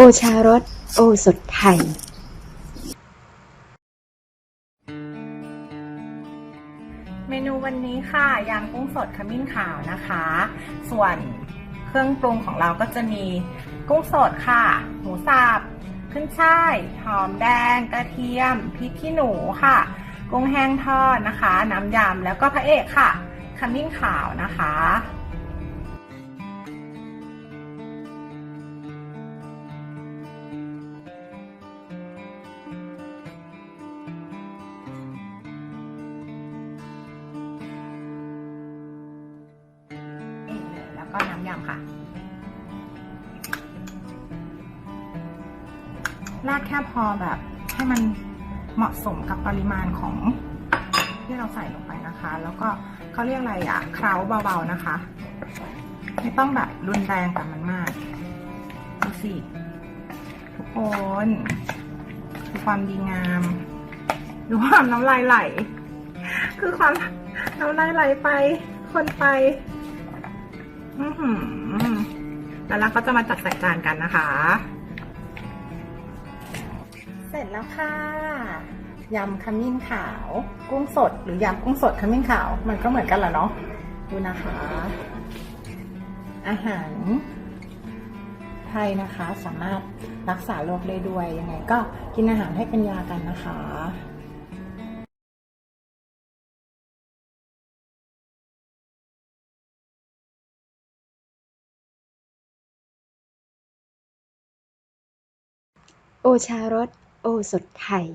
โอชารส โอสดไทยเมนูวันนี้ค่ะยำกุ้งสดขมิ้นขาวนะคะ ส่วนเครื่องปรุงของเราก็จะมีกุ้งสดค่ะ หมูสับขึ้นช่าย หอมแดง กระเทียม พริกขี้หนูค่ะ กุ้งแห้งทอดนะคะ น้ำยำแล้วก็พระเอกค่ะขมิ้นขาวนะคะ ก็น้ำยำค่ะ ราดแค่พอแบบให้มันเหมาะสมกับปริมาณของที่เราใส่ลงไปนะคะ แล้วก็เขาเรียกอะไรอะเคล้าเบาๆนะคะ ไม่ต้องแบบรุนแรงกับมันมากดูสิทุกคนดูความดีงามดูความน้ำลายไหล คือความน้ำลายไหลไป คนไปอือหือ แล้วเราก็จะมาจัดใส่จานกันนะคะ เสร็จแล้วค่ะ ยำขมิ้นขาว กุ้งสด หรือยำกุ้งสดขมิ้นขาว มันก็เหมือนกันแหละเนาะ ดูนะคะ อาหารไทยนะคะ สามารถรักษาโรคได้ด้วย ยังไงก็กินอาหารให้เป็นยากันนะคะ โอชารส โอสดไทย